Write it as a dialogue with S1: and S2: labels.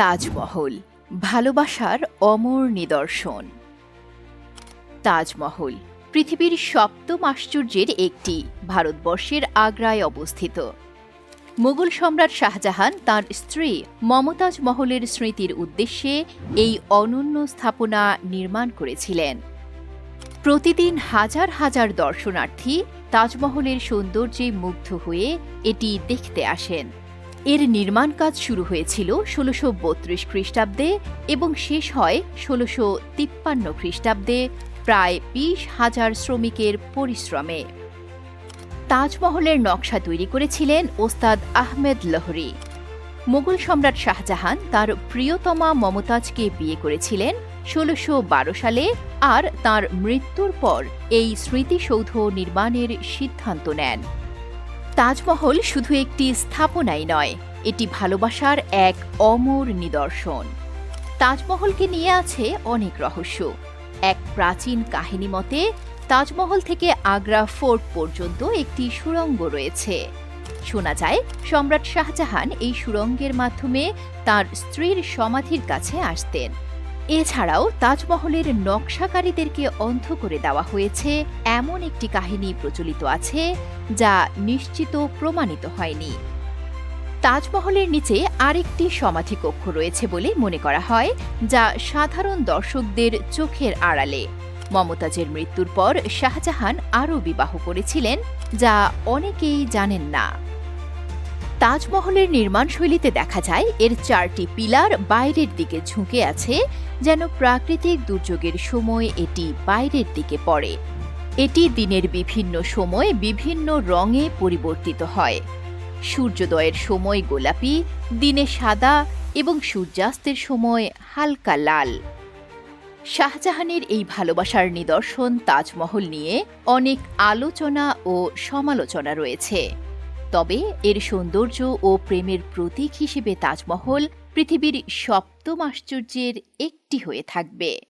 S1: তাজমহল, ভালোবাসার অমর নিদর্শন। তাজমহল, পৃথিবীর সপ্তম আশ্চর্যের একটি, ভারতবর্ষের আগ্রায় অবস্থিত। মুঘল সম্রাট শাহজাহান তার স্ত্রী মমতাজ মহলের স্মৃতির উদ্দেশ্যে এই অনন্য স্থাপনা নির্মাণ করেছিলেন। প্রতিদিন হাজার হাজার দর্শনার্থী তাজমহলের সৌন্দর্যে মুগ্ধ হয়ে এটি দেখতে আসেন। এর নির্মাণ কাজ শুরু হয়েছিল ষোলোশো বত্রিশ খ্রিস্টাব্দে এবং শেষ হয় ষোলোশো তিপ্পান্ন খ্রিস্টাব্দে প্রায় বিশ হাজার শ্রমিকের পরিশ্রমে। তাজমহলের নকশা তৈরি করেছিলেন ওস্তাদ আহমেদ লহরি। মুঘল সম্রাট শাহজাহান তার প্রিয়তমা মমতাজকে বিয়ে করেছিলেন ষোলোশো সালে আর তার মৃত্যুর পর এই স্মৃতিসৌধ নির্মাণের সিদ্ধান্ত নেন। তাজমহল শুধু একটি স্থাপনাই নয়, এটি ভালোবাসার এক অমর নিদর্শন। তাজমহলকে নিয়ে আছে অনেক রহস্য। এক প্রাচীন কাহিনী মতে, তাজমহল থেকে আগ্রা ফোর্ট পর্যন্ত একটি সুড়ঙ্গ রয়েছে। শোনা যায়, সম্রাট শাহজাহান এই সুড়ঙ্গের মাধ্যমে তার স্ত্রীর সমাধির কাছে আসতেন। এছাড়াও তাজমহলের নকশাকারীদেরকে অন্ধ করে দেওয়া হয়েছে এমন একটি কাহিনী প্রচলিত আছে, যা নিশ্চিত প্রমাণিত হয়নি। তাজমহলের নিচে আরেকটি সমাধি কক্ষ রয়েছে বলে মনে করা হয়, যা সাধারণ দর্শকদের চোখের আড়ালে। মমতাজের মৃত্যুর পর শাহজাহান আরও বিবাহ করেছিলেন, যা অনেকেই জানেন না। তাজমহলের নির্মাণ শৈলীতে দেখা যায়, এর চারটি পিলার বাইরের দিকে ঝুঁকে আছে, যেন প্রাকৃতিক দুর্যোগের সময় এটি বাইরের দিকে পড়ে। এটি দিনের বিভিন্ন সময় বিভিন্ন রঙে পরিবর্তিত হয়। সূর্যোদয়ের সময় গোলাপি, দিনে সাদা এবং সূর্যাস্তের সময় হালকা লাল। শাহজাহানের এই ভালোবাসার নিদর্শন তাজমহল নিয়ে অনেক আলোচনা ও সমালোচনা রয়েছে। তবে এর সৌন্দর্য ও প্রেমের প্রতীক হিসেবে তাজমহল পৃথিবীর সপ্তম আশ্চর্যের একটি হয়ে থাকবে।